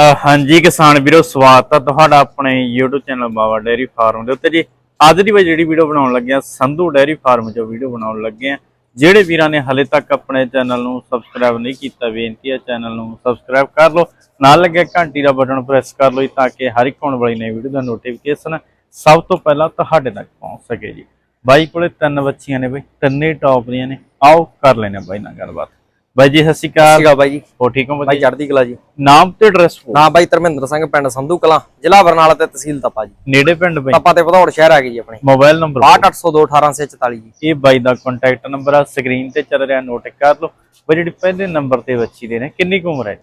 ਹਾਂਜੀ ਕਿਸਾਨ ਵੀਰੋ, ਸਵਾਗਤ ਹੈ ਤੁਹਾਡਾ ਆਪਣੇ YouTube channel Bawa dairy farm ਦੇ ਉੱਤੇ ਜੀ। ਅੱਜ ਦੀ ਬਈ ਜਿਹੜੀ ਵੀਡੀਓ ਬਣਾਉਣ ਲੱਗੇ ਆ, ਸੰਧੂ ਡੇਅਰੀ ਫਾਰਮ 'ਚੋਂ ਵੀਡੀਓ ਬਣਾਉਣ ਲੱਗੇ ਆ। ਜਿਹੜੇ ਵੀਰਾਂ ਨੇ ਹਲੇ ਤੱਕ ਆਪਣੇ ਚੈਨਲ ਨੂੰ ਸਬਸਕ੍ਰਾਈਬ ਨਹੀਂ ਕੀਤਾ, ਬੇਨਤੀ ਹੈ ਚੈਨਲ ਨੂੰ ਸਬਸਕ੍ਰਾਈਬ ਕਰ ਲਓ। ਨਾਲ ਲੱਗੇ ਘੰਟੀ ਦਾ ਬਟਨ ਪ੍ਰੈਸ ਕਰ ਲਓ ਜੀ, ਤਾਂ ਕਿ ਹਰ ਇੱਕ ਆਉਣ ਵਾਲੀ ਨਵੀਂ ਵੀਡੀਓ ਦਾ ਨੋਟੀਫਿਕੇਸ਼ਨ ਸਭ ਤੋਂ ਪਹਿਲਾਂ ਤੁਹਾਡੇ ਤੱਕ ਪਹੁੰਚ ਸਕੇ ਜੀ। ਬਾਈ ਕੋਲੇ ਤਿੰਨ ਬੱਚੀਆਂ ਨੇ ਬਈ, ਤਿੰਨੇ ਟੌਪ ਦੀਆਂ ਨੇ। ਆਓ ਕਰ ਲੈਣੇ ਬਾਈ ਨਾਲ ਗੱਲਬਾਤ। ਬਾਈ ਜੀ ਸਤਿ ਸ਼੍ਰੀ ਅਕਾਲ। ਸੀਗਾ ਬਾਈ ਜੀ। ਹੋ ਠੀਕ ਹੋ ਬਾਈ ਚੜ੍ਹਦੀ ਕਲਾ ਜੀ। ਨਾਮ ਤੇ ਐਡਰੈਸ ਨਾ ਬਾਈ ਧਰਮਿੰਦਰ ਸਿੰਘ ਪਿੰਡ ਸੰਧੂ ਕਲਾਂ ਜ਼ਿਲ੍ਹਾ ਬਰਨਾਲਾ ਤੇ ਤਹਿਸੀਲ ਤਪਾ ਜੀ। ਨੇੜੇ ਪਿੰਡ ਬਈ? ਤਪਾ ਤੇ ਭਦੌੜ ਸ਼ਹਿਰ ਆ ਗਈ ਜੀ ਆਪਣੇ। ਮੋਬਾਈਲ ਨੰਬਰ 688021844 ਜੀ। ਇਹ ਬਾਈ ਦਾ ਕੰਟੈਕਟ ਨੰਬਰ ਆ ਸਕਰੀਨ ਤੇ ਚੱਲ ਰਿਹਾ ਨੋਟ ਕਰ ਲਓ। ਬਈ ਜਿਹੜੀ ਪਹਿਲੇ ਨੰਬਰ ਤੇ ਬੱਚੀ ਦੇ ਨੇ ਕਿੰਨੀ ਕੁ ਉਮਰ ਹੈ?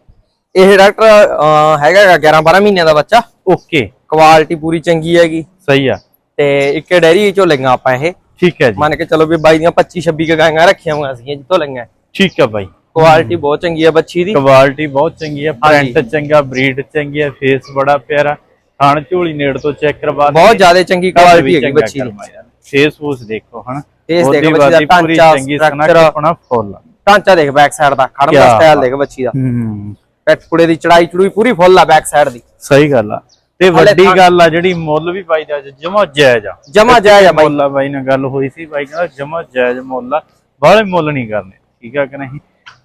ਇਹ ਡਾਕਟਰ ਹੈਗਾ 11 12 ਮਹੀਨਿਆਂ ਦਾ ਬੱਚਾ। ਓਕੇ ਕੁਆਲਿਟੀ ਪੂਰੀ ਚੰਗੀ ਹੈਗੀ। ਸਹੀ ਆ। ਤੇ ਇੱਕ ਡੈਰੀ ਚੋਂ ਲਈਆਂ ਆਪਾਂ ਇਹ। ਠੀਕ ਹੈ ਜੀ। ਮੰਨ ਕੇ ਚਲੋ ਵੀ ਬਾਈ ਦੀਆਂ 25 26 ਕ ਗਾਂਗਾ ਰੱਖੀਆਂ ਹੋਈਆਂ ਸੀ ਜਿੱਤੋਂ ਲਈਆਂ ਠੀਕ ਆ ਬਾਈ। ਕੁਆਲਿਟੀ ਬਹੁਤ ਚੰਗੀ ਹੈ ਬੱਚੀ ਦੀ। ਕੁਆਲਿਟੀ ਬਹੁਤ ਚੰਗੀ ਆ। ਪ੍ਰਿੰਟ ਚੰਗਾ ਬਰੀਡ ਚੰਗੀ ਆ ਫੇਸ ਬੜਾ ਪਿਆਰਾ। ਥਣ ਝੋਲੀ ਨੇੜ ਤੋਂ ਚੈੱਕ ਕਰਵਾ ਬਹੁਤ ਜ਼ਿਆਦਾ ਚੰਗੀ ਕੁਆਲਿਟੀ ਹੈਗੀ ਬੱਚੀ ਦੀ। ਫੇਸ ਫੂਸ ਦੇਖੋ ਹਨਾ। ਬੋਡੀ ਦੇਖੋ ਬੱਚੀ ਦਾ ਢਾਂਚਾ। ਸਨਕ ਆਪਣਾ ਫੁੱਲ। ਢਾਂਚਾ ਦੇਖ ਬੈਕ ਸਾਈਡ ਦਾ ਖੜਨ ਦਾ ਸਟਾਈਲ। ਦੇਖ ਬੱਚੀ ਦਾ। ਹੂੰ। ਪੈਟ ਕੁੜੇ ਦੀ ਚੜਾਈ ਚੜੂਈ ਪੂਰੀ ਫੁੱਲ ਆ ਬੈਕ ਸਾਈਡ ਦੀ। ਸਹੀ ਗੱਲ ਆ। ਤੇ ਵੱਡੀ ਗੱਲ ਆ ਜਿਹੜੀ ਮੁੱਲ ਵੀ ਬਾਈ ਦਾ ਜਮਾ ਜਾਇਜ਼ ਆ। ਜਮਾ ਜਾਇਜ਼ ਆ ਬਾਈ। ਮੁੱਲ ਆ ਬਾਈ ਨਾਲ ਗੱਲ ਹੋਈ ਸੀ ਬਾਈ ਕਹਿੰਦਾ ਜਮਾ ਜਾਇਜ਼ ਮੁੱਲ ਆ। ਬਾਹਲੇ ਮੁੱਲ ਨਹੀਂ ਕਰਨੇ ਠੀਕ ਆ ਕਿ ਨਹੀਂ?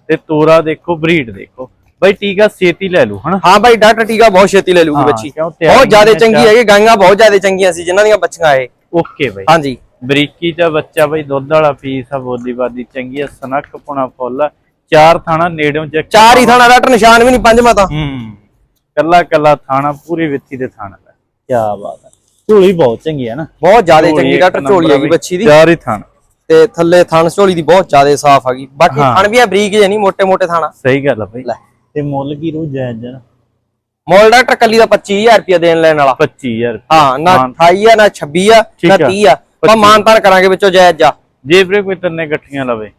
ਤੇ ਤੋਰਾ ਦੇਖੋ ਬਰੀਡ ਦੇਖੋ। ਬਾਈ ਟੀਕਾ ਛੇਤੀ ਲੈ ਲੂ ਹਨਾ? ਹਾਂ ਬਾਈ ਡਾਕਟਰ ਟੀਕਾ ਬਹੁਤ ਛੇਤੀ ਲੈ ਲੂਗੀ ਹਾਂ, ਬੱਚੀ। ਬਹੁਤ ਜ਼ਿਆਦਾ ਚੰਗੀ ਹੈਗੀ ਗਾਈਆਂ ਬਹੁਤ ਜ਼ਿਆਦਾ ਚੰਗੀਆਂ ਸੀ ਜਿਨ੍ਹਾਂ ਦੀਆਂ ਬੱਚੀਆਂ ਇਹ। ਓਕੇ ਬਾਈ। ਹਾਂਜੀ। ਬਰੀਕੀ ਚ ਬੱਚਾ ਬਾਈ ਦੁੱਧ ਵਾਲਾ ਪੀਸ ਆ ਬੋਦੀ ਬਾਦੀ ਚੰਗੀ ਆ ਸਨਕ ਪੁਣਾ ਫੁੱਲ ਆ। ਚਾਰ ਥਾਣਾ ਨੇੜਿਓਂ ਚੈੱਕ ਚਾਰ ਹੀ ਥਾਣਾ ਡਾਕਟਰ ਨਿਸ਼ਾਨ ਵੀ ਨਹੀਂ ਪੰਜਵਾਂ ਤਾਂ। ਹੂੰ। ਕੱਲਾ ਕੱਲਾ ਥਾਣਾ ਪੂਰੀ ਵਿੱਥੀ ਦੇ ਥਾਣਾ ਦਾ। ਕੀ ਬਾਤ ਆ ਝੋਲੀ ਬਹੁਤ ਚੰਗੀ ਆ ਨਾ। ਬਹੁਤ ਜ਼ਿਆਦਾ ਚੰਗੀ ਡਾਕਟਰ ਝੋਲੀ ਹੈਗੀ ਬੱਚੀ ਦੀ। ਚਾਰ ਹੀ ਥਾਣਾ। ਤੇ ਥੱਲੇ ਥਣ ਝੋਲੀ ਦੀ ਬਹੁਤ ਜ਼ਿਆਦਾ ਸਾਫ਼ ਆ ਗਈ। ਬਾਕੀ ਥਣ ਵੀ ਆ ਬਰੀਕ ਜੇ ਨਹੀਂ ਮੋٹے ਮੋٹے ਥਾਣਾ ਸਹੀ ਗੱਲ ਆ ਬਈ। ਲੈ। ਤੇ ਮੁੱਲ ਕੀ ਰੂ ਜਾਇਜ਼ ਨਾ ਮੋਲ ਡਾਕਟਰ ਕੱਲੀ ਦਾ 25000 ਰੁਪਏ ਦੇਣ ਲੈਣ ਵਾਲਾ। 25000 ਹਾਂ ਨਾ 28 ਆ ਨਾ 26 ਆ ਨਾ 30 ਆ। ਆਪਾਂ ਮਾਨਤਾਨ ਕਰਾਂਗੇ ਵਿੱਚੋਂ ਜਾਇਜ਼ ਜਾ। ਜੇ ਵੀਰੇ ਕੋਈ ਤੰਨੇ ਇਕੱਠੀਆਂ ਲਵੇ।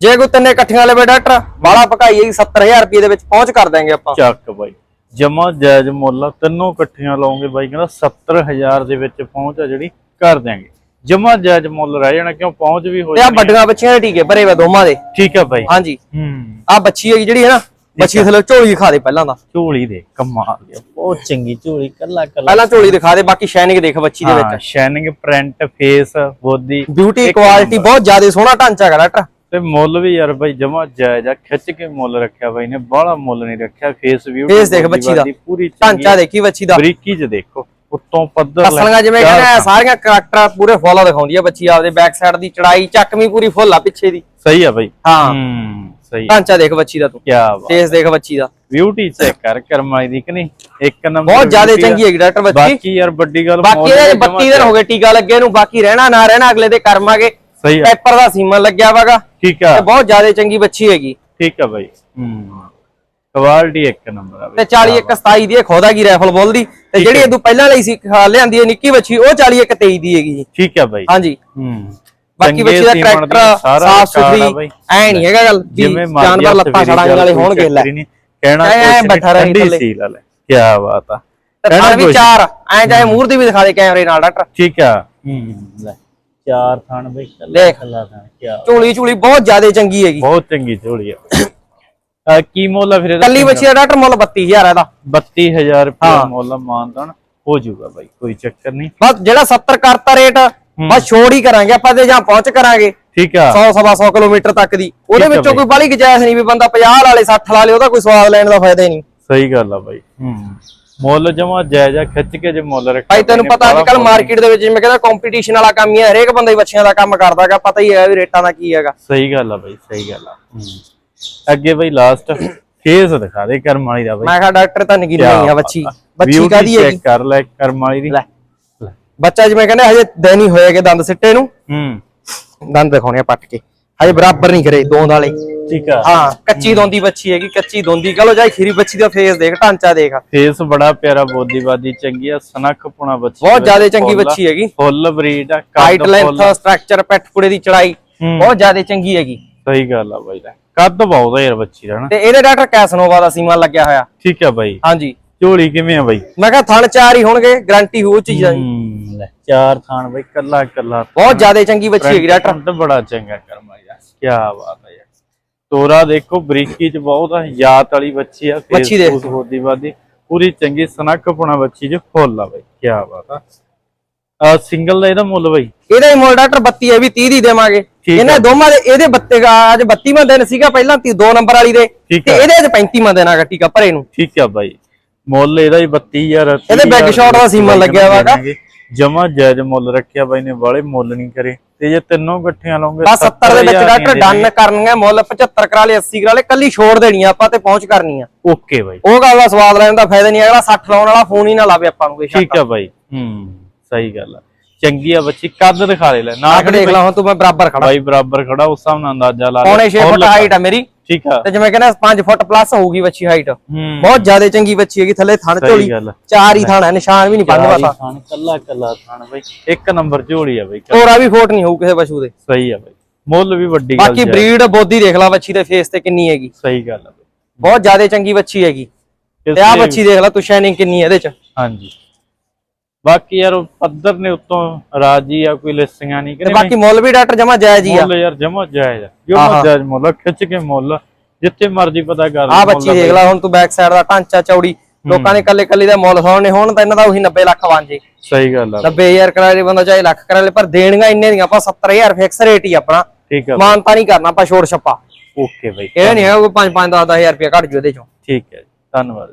ਜੇ ਕੋਈ ਤਿੰਨੇ ਇਕੱਠੀਆਂ ਲਵੇ ਡਾਕਟਰ ਬਾਲਾ ਭਕਾਈਏ 70000 ਰੁਪਏ ਦੇ ਵਿੱਚ ਪਹੁੰਚ ਕਰ ਦਾਂਗੇ ਆਪਾਂ। ਚੱਕ ਬਾਈ। ਜਮਾ ਜਾਇਜ਼ ਮੁੱਲ ਆ। ਤਿੰਨੋਂ ਇਕੱਠੀਆਂ ਲਾਉਂਗੇ ਬਾਈ ਕਹਿੰਦਾ 70000 ਦੇ ਵਿੱਚ ਪਹੁੰਚ ਆ ਜਿਹੜੀ ਕਰ ਦਿਆਂਗੇ। ਜਮਾ ਜਾਇਜ਼ ਮੁੱਲ ਰਹਿ ਜਾਣਾ ਕਿਉਂ? ਪਹੁੰਚ ਵੀ ਹੋ ਤੇ ਆ ਜਾਣੀ ਆ। ਵੱਡੀਆਂ ਬੱਚੀਆਂ ਦੇ ਟੀਕੇ ਭਰੇ ਵੇ ਦੋਵਾਂ ਦੇ। ਠੀਕ ਆ ਬਾਈ ਹਾਂਜੀ। ਹੂੰ। ਆ ਬੱਚੀ ਹੈਗੀ ਜਿਹੜੀ ਹੈ ਨਾ ਬੱਚੀ ਥੱਲੇ ਝੋਲੀ ਦਿਖਾ ਦੇ ਪਹਿਲਾਂ ਦਾ। ਝੋਲੀ ਦੇ ਕਮਾਲ ਦੀ ਬਹੁਤ ਚੰਗੀ ਝੋਲੀ ਕੱਲਾ ਕੱਲਾ। ਪਹਿਲਾਂ ਝੋਲੀ ਦਿਖਾ ਦੇ ਬਾਕੀ ਸ਼ਾਈਨਿੰਗ ਦੇਖ ਬੱਚੀ ਦੇ ਵਿੱਚ। ਸ਼ਾਈਨਿੰਗ ਪ੍ਰਿੰਟ ਫੇਸ ਬੋਦੀ ਬਿਊਟੀ ਕੁਆਲਿਟੀ ਬਹੁਤ ਜ਼ਿਆਦਾ ਸੋਹਣਾ ਢਾਂਚਾ ਹੈਗਾ ਡਾਕਟਰ। ਤੇ ਮੁੱਲ ਵੀ ਯਾਰ ਬਾਈ ਜਮਾ ਜਾਇਜ਼ ਆ ਖਿੱਚ ਕੇ ਮੁੱਲ ਰੱਖਿਆ ਬਾਈ ਨੇ ਬਾਹਲਾ ਮੁੱਲ ਨਹੀਂ ਰੱਖਿਆ ਫੇਸ ਵੀ Face ਦੇਖ ਬੱਚੀ ਦਾ। ਪੂਰੀ ਚੰਗੀ ਢਾਂਚਾ ਦੇਖੀ ਬੱਚੀ ਦਾ। ਬਰੀਕੀ ਚ ਦੇਖੋ। ਉੱਤੋਂ ਪੱਧਰ ਅਸਲੀਆਂ ਜਿਵੇਂ ਕਹਿੰਦੇ ਸਾਰੀਆਂ ਕਰੈਕਟਰ ਪੂਰੇ ਫੁੱਲ ਦਿਖਾਉਂਦੀ ਆ ਬੱਚੀ ਆਪਦੇ ਬੈਕ ਸਾਈਡ ਦੀ ਚੜਾਈ ਚੱਕਵੀਂ ਪੂਰੀ ਫੁੱਲ ਆ ਪਿੱਛੇ ਦੀ। ਸਹੀ ਆ ਬਾਈ। ਹਾਂ। ਹੂੰ ਸਹੀ। ਢਾਂਚਾ ਦੇਖ ਬੱਚੀ ਦਾ ਤੂੰ। ਕੀ ਬਾਤ ਫੇਸ ਦੇਖ ਬੱਚੀ ਦਾ। ਬਿਊਟੀ ਚੈੱਕ ਕਰ ਕਰਮਾਈ ਦੀ ਕਿ ਨਹੀਂ? ਇੱਕ ਨੰਬਰ ਬਹੁਤ ਜ਼ਿਆਦਾ। ਚੰਗੀ ਹੈਗੀ ਡਾਕਟਰ ਬੱਚੀ। ਬਾਕੀ ਯਾਰ ਵੱਡੀ ਗੱਲ ਬਾਕੀ ਇਹਦੇ ਵੀ ਜਮਾਂ 32 ਦਿਨ ਹੋ ਗਏ ਟੀਕਾ ਲੱਗੇ ਨੂੰ ਬਾਕੀ ਰਹਿਣਾ ਨਾ ਰਹਿਣਾ ਅਗਲੇ ਦੇ ਕਰਮਾਂਗੇ ਸਹੀ ਆ। ਪੈਪਰ ਦਾ ਸੀਮਨ ਲੱਗਿਆ ਵਾਗਾ। ਠੀਕ ਆ। ਤੇ ਬਹੁਤ ਜ਼ਿਆਦਾ ਚੰਗੀ ਬੱਚੀ ਹੈਗੀ। ਠੀਕ ਆ ਬਾਈ। ਹੂੰ। ਕੁਆਲਿਟੀ ਇੱਕ ਨੰਬਰ ਆ ਤੇ ਬਾਈ 40 ਇੱਕ 27 ਦੀ ਖੋਦਾ ਕੀ ਰਾਈਫਲ ਬੋਲ ਦੀ। ਤੇ ਜਿਹੜੀ ਇਹਦੋਂ ਪਹਿਲਾਂ ਲਈ ਸੀ ਖਾ ਲਿਆਂਦੀ ਹੈ ਨਿੱਕੀ ਬੱਚੀ ਉਹ 40 ਇੱਕ 23 ਦੀ ਹੈਗੀ ਜੀ। ਠੀਕ ਆ ਬਾਈ। ਹਾਂਜੀ। ਹੂੰ। ਬਾਕੀ ਬੱਚੀ ਦਾ ਸਾਰਾ ਸਾਫ਼। ਸੁਥਰੀ ਐ ਨਹੀਂ ਹੈਗਾ ਗੱਲ ਜਾਨਵਰ ਲੱਤਾਂ ਛੜਾਉਣ ਵਾਲੇ ਹੋਣਗੇ ਲੈ। ਹੀ। ਕਹਿਣਾ ਐਂ ਬੈਠਾ ਰਹੇ ਠੰਡੀ ਥੱਲੇ। ਸੀ ਲੈ ਲੈ ਕੀ ਬਾਤ ਆ। ਕਹਿਣਾ ਵੀ। ਚਾਰ ਐ ਚਾਹੇ ਮੂਰ ਦੀ ਵੀ ਦਿਖਾ ਦੇ ਕੈਮਰੇ ਨਾਲ ਡਾਕਟਰ। ਠੀਕ ਆ। ਹੂੰ ਲੈ ਚਾਰ ਥਣ ਬਈ ਦੇਖ। ਥਣ ਕੀ ਝੋਲੀ ਝੋਲੀ ਬਹੁਤ ਜ਼ਿਆਦਾ ਚੰਗੀ ਹੈਗੀ। ਬਹੁਤ ਚੰਗੀ ਝੋਲੀ ਆ। ਕੀ ਮੁੱਲ ਆ ਫਿਰ ਇਹਦਾ? ਕੱਲੀ ਬੱਚੀ ਦਾ ਡਾਕਟਰ ਮੁੱਲ 32000 ਇਹਦਾ। 32000 ਰੁਪਏ ਹਾਂ। ਮੁੱਲ ਮਾਨਦਾਨ। ਹੋ ਜਾਊਗਾ ਬਾਈ ਕੋਈ ਚੱਕਰ ਨਹੀਂ। ਬਸ ਜਿਹੜਾ 70 ਕਰਤਾ ਰੇਟ ਬਸ ਛੋੜ ਹੀ ਕਰਾਂਗੇ ਆਪਾਂ ਤੇ ਜਾਂ ਪਹੁੰਚ ਕਰਾਂਗੇ। ਠੀਕ ਆ। 100 ਸਵਾ 100 ਕਿਲੋਮੀਟਰ ਤੱਕ ਦੀ। ਉਹਦੇ ਠੀਕ ਆ ਵਿੱਚੋਂ ਬਾਈ। ਕੋਈ ਬਾਲੀ ਗੁਜਾਇਸ਼ ਨਹੀਂ ਵੀ ਬੰਦਾ 50 ਵਾਲੇ 60 ਵਾਲੇ ਉਹਦਾ ਕੋਈ ਸਵਾਦ ਲੈਣ ਦਾ ਫਾਇਦਾ ਹੀ ਨਹੀਂ। ਸਹੀ ਗੱਲ ਆ ਬਾਈ। ਹੂੰ। ਮੁੱਲ ਜਮਾ ਜਾਇਜ਼ ਖਿੱਚ ਕੇ ਜੇ ਮੁੱਲ ਰੱਖਿਆ ਭਾਈ ਤੈਨੂੰ ਪਤਾ ਅੱਜ ਕੱਲ ਮਾਰਕੀਟ ਦੇ ਵਿੱਚ ਜਿਵੇਂ ਕਹਿੰਦਾ ਕੰਪੀਟੀਸ਼ਨ ਵਾਲਾ ਕੰਮ ਹੀ ਹੈ ਹਰੇਕ ਬੰਦਾ ਹੀ ਬੱਚਿਆਂ ਦਾ ਕੰਮ ਕਰਦਾਗਾ ਪਤਾ ਹੀ ਹੈ ਵੀ ਰੇਟਾਂ ਦਾ ਕੀ ਹੈਗਾ। ਸਹੀ ਗੱਲ ਆ ਬਾਈ ਸਹੀ ਗੱਲ ਆ। ਹੂੰ। ਅੱਗੇ ਬਾਈ ਲਾਸਟ ਫੇਸ ਦਿਖਾ ਦੇ ਕਰਮ ਵਾਲੀ ਦਾ ਬਾਈ। ਮੈਂ ਕਿਹਾ ਡਾਕਟਰ ਤਾਂ ਨਗੀ ਨਹੀਂ ਆ। ਬੱਚੀ ਬੱਚੀ ਕਾਦੀ check ਹੈਗੀ? ਕਰ ਲੈ ਕਰਮ ਵਾਲੀ ਦੀ। ਲੈ। ਬੱਚਾ ਜਿਵੇਂ ਕਹਿੰਦੇ ਹਜੇ ਦਿਨ ਹੀ ਹੋਏਗੇ ਦੰਦ ਸਿੱਟੇ ਨੂੰ। ਹੂੰ। ਦੰਦ ਦਿਖਾਉਣੇ ਆ ਪੱਟ ਕੇ। ਹਜੇ ਬਰਾਬਰ ਨਹੀਂ ਕਰੇ ਦੋਂਦ ਵਾਲੇ ਠੀਕ ਆ। ਹਾਂ ਕੱਚੀ ਦੋਂਦੀ ਬੱਚੀ ਹੈਗੀ ਕੱਚੀ ਦੋਂਦੀ। ਕਹ ਲੋ ਜਾਈ ਖੀਰੀ ਬੱਚੀ ਦਾ ਫੇਸ ਦੇਖ ਢਾਂਚਾ ਦੇਖ। ਫੇਸ ਬੜਾ ਪਿਆਰਾ ਬੋਦੀਵਾਦੀ ਚੰਗੀ ਆ ਸਨਖ ਪੁਣਾ ਬੱਚੀ। ਬਹੁਤ ਜ਼ਿਆਦਾ ਚੰਗੀ ਬੱਚੀ ਹੈਗੀ। ਫੁੱਲ ਬਰੀਡ ਆ ਹਾਈਟ ਲੈਂਥ ਸਟਰਕਚਰ ਪੈਟ ਪੁੜੇ ਦੀ ਚੜਾਈ। ਹੂੰ। ਬਹੁਤ ਜ਼ਿਆਦਾ ਚੰਗੀ ਹੈਗੀ। ਸਹੀ ਗੱਲ ਆ ਬਾਈ ਦਾ ਕੱਦ ਬਹੁਤ ਆ ਯਾਰ ਬੱਚੀ ਦਾ ਨਾ। ਤੇ ਇਹਦੇ ਡਾਕਟਰ ਕੈਸਨੋਵਾ ਦਾ ਸੀਮਾ ਲੱਗਿਆ ਹੋਇਆ। ਠੀਕ ਆ ਬਾਈ। ਹਾਂਜੀ। ਝੋਲੀ ਕਿਵੇਂ ਆ ਬਾਈ? ਮੈਂ ਕਿਹਾ ਥਣ ਚਾਰ ਹੀ ਹੋਣਗੇ ਗਾਰੰਟੀ ਹੋ ਚੀਜ਼ ਦਾ। ਹੂੰ ਲੈ ਚਾਰ ਥਾਨ ਬਾਈ ਕੱਲਾ ਕੱਲਾ ਬਹੁਤ ਜ਼ਿਆਦਾ ਚੰਗੀ ਬੱਚੀ ਹੈਗੀ ਡਾਕਟਰ। ਤਾਂ ਬੜਾ ਚੰਗਾ ਕਰਮਾ ਯਾਰ ਕੀ ਬਾਤ ਹੈ ਯਾਰ। ਤੋਰਾ ਦੇਖੋ ਬਰੀਕੀ ਚ ਬਹੁਤ ਆ ਯਾਤ ਵਾਲੀ ਬੱਚੀ ਆ ਬੱਚੀ ਦੇਖ। ਹੋਦੀ ਵਾਦੀ ਪੂਰੀ ਚੰਗੀ ਸਨੱਖਪੁਣਾ ਬੱਚੀ ਜੇ ਫੁੱਲ ਆ ਬਾਈ ਕੀ ਬਾਤ ਆ। ਸਿੰਗਲ ਦਾ ਇਹਦਾ ਮੁੱਲ ਬਾਈ। ਇਹਦਾ ਹੀ ਮੁੱਲ ਡਾਕਟਰ 32 ਹੈ ਵੀ 30 ਦੀ ਦੇਵਾਂਗੇ। ਇਹਨਾਂ ਦੋਵਾਂ ਦੇ ਇਹਦੇ ਬੱਤੇ ਅੱਜ 32ਵਾਂ ਦਿਨ ਸੀਗਾ ਪਹਿਲਾਂ 2 ਨੰਬਰ ਵਾਲੀ ਦੇ। ਤੇ ਹੈ। ਇਹਦੇ ਚ 35ਵਾਂ ਦਿਨ ਆਗਾ ਟੀਕਾ ਭਰੇ ਨੂੰ। ਠੀਕ ਆ ਬਾਈ। ਮੁੱਲ ਇਹਦਾ ਹੀ 32000 ਇਹਦੇ back shot ਦਾ ਸੀਮਾ ਲੱਗਿਆ ਵਾ ਗਾ। ਜਮਾ ਜਾਇਜ਼ ਮੁੱਲ ਰੱਖਿਆ ਬਾਈ ਨੇ ਵਾਲੇ ਮੁੱਲ ਨਹੀਂ ਕਰੇ। ਤੇ ਜੇ ਤਿੰਨੋਂ ਇਕੱਠੀਆਂ ਲਾਉਂਗੇ ਬਸ 70 ਦੇ ਵਿੱਚ 70,000 ਡਾਕਟਰ ਡਨ ਕਰਨਗੇ ਮੁੱਲ 75 ਕਰਾ ਲਏ 80 ਕਰਾ ਲਏ ਕੱਲੀ ਛੋੜ ਦੇਣੀ ਆ ਆਪਾਂ ਤੇ ਪਹੁੰਚ ਕਰਨੀ ਆ। ਓਕੇ ਬਾਈ। ਉਹ ਗੱਲ ਦਾ ਸਵਾਦ ਲੈਣ ਦਾ ਫਾਇਦਾ ਨਹੀਂ ਅਗਲਾ 60 ਲਾਉਣ ਵਾਲਾ ਫੋਨ ਹੀ ਨਾ ਲਾਵੇ ਆਪਾਂ ਨੂੰ ਕੋਈ ਠੀਕ ਆ ਬਾਈ। ਹੂੰ। ਸਹੀ ਗੱਲ ਆ। ਚੰਗੀ ਆ ਬੱਚੀ ਕੱਦ ਦਿਖਾ ਲੈ ਨਾ ਆਖ ਦੇਖ ਲਾ ਹੁਣ ਤੂੰ ਮੈਂ ਬਰਾਬਰ ਖੜਾ। ਬਾਈ ਬਰਾਬਰ ਖੜਾ ਉਸ ਹਿਸਾਬ ਨਾਲ ਅੰਦਾਜ਼ਾ ਲਾ ਲੈ। ਪੌਣੇ 6 ਫੁੱਟ ਹਾਈਟ ਆ ਮੇਰੀ। ਠੀਕ ਆ। ਤੇ ਜਿਵੇਂ ਕਹਿੰਦਾ 5 ਫੁੱਟ ਪਲੱਸ ਹੋਊਗੀ ਬੱਚੀ ਹਾਈਟ ਹੂੰ। ਬਹੁਤ ਜ਼ਿਆਦਾ ਚੰਗੀ ਬੱਚੀ ਹੈਗੀ ਥੱਲੇ ਥਣ ਸਹੀ ਝੋਲੀ। ਗੱਲ ਆ। ਚਾਰ ਹੀ ਥਣ ਹੈ ਨਿਸ਼ਾਨ ਵੀ ਨਹੀਂ ਪੰਜ ਪਾਸਾ ਖਾਣ ਕੱਲਾ ਕੱਲਾ ਖਾਣ ਬਾਈ। ਇੱਕ ਨੰਬਰ ਝੋਲੀ ਆ ਬਾਈ। ਤੋਰਾ ਵੀ ਫੋਟ ਨਹੀਂ ਹੋਊ ਕਿਸੇ ਪਸ਼ੂ ਦੇ। ਸਹੀ ਆ ਬਾਈ। ਮੁੱਲ ਵੀ ਵੱਡੀ ਗੱਲ ਬਾਕੀ ਜੀ ਬਰੀਡ ਬੋਦੀ ਦੇਖ ਲਾ ਬੱਚੀ ਦੇ ਫੇਸ ਤੇ ਕਿੰਨੀ ਹੈਗੀ। ਸਹੀ ਗੱਲ ਆ ਬਾਈ। ਬਹੁਤ ਜ਼ਿਆਦਾ ਚੰਗੀ ਬੱਚੀ ਹੈਗੀ। ਤੇ ਆ ਬੱਚੀ ਦੇਖ ਲਾ ਤੂੰ ਸ਼ਾਈਨਿੰਗ ਕਿੰਨੀ ਹੈ ਇਹਦੇ ਚ। ਹਾਂਜੀ। ਬਾਕੀ ਯਾਰ ਪੱਧਰ ਨੇ ਉਤੋਂ ਰਾਜੀ ਆ ਕੋਈ ਲਿਸੀਆਂ ਨਹੀਂ ਤੇ ਕਿ ਬਾਕੀ ਮੁੱਲ ਵੀ ਡਾਕਟਰ ਜਮਾ ਜਾਇਜ਼ ਹੀ ਆ। ਮੁੱਲ ਯਾਰ ਜਮਾ ਜਾਇਜ਼ ਆ। ਜੋ। ਜਾਇਜ਼ ਮੁੱਲ ਖਿੱਚ ਕੇ ਮੁੱਲ ਜਿੱਥੇ ਮਰਜ਼ੀ ਪਤਾ ਕਰ ਆ ਬੱਚੀ ਦੇਖ ਲਾ ਹੁਣ ਤੂੰ ਬੈਕ ਸਾਈਡ ਦਾ ਢਾਂਚਾ ਚੌੜੀ ਲੋਕਾਂ ਨੇ ਕੱਲੇ ਕੱਲੇ ਦਾ ਮੁੱਲ ਸੋਹਣੇ ਹੋਣ ਤਾਂ ਇਹਨਾਂ ਦਾ ਉਹੀ 90 ਲੱਖ ਬਣ ਜੇ। ਸਹੀ ਗੱਲ ਆ 90000 ਕਰਾ ਲੇ ਬੰਦਾ ਚਾਹੇ ਲੱਖ ਕਰਾ ਲੇ ਪਰ ਦੇਣਗਾ ਇੰਨੇ ਦੀਆਂ ਆਪਾਂ 70000 ਫਿਕਸ ਰੇਟ ਹੀ ਆਪਣਾ। ਠੀਕ ਆ ਮਾਨਤਾ ਨਹੀਂ ਕਰਨਾ ਆਪਾਂ ਛੋੜ ਛੱਪਾ ਓਕੇ ਬਾਈ ਇਹ ਨਹੀਂ ਹੈ ਕੋਈ 5 5 10 10000 ਰੁਪਏ ਘੱਟ ਜੂ ਇਹਦੇ ਚੋਂ। ਠੀਕ ਹੈ ਧੰਨਵਾਦ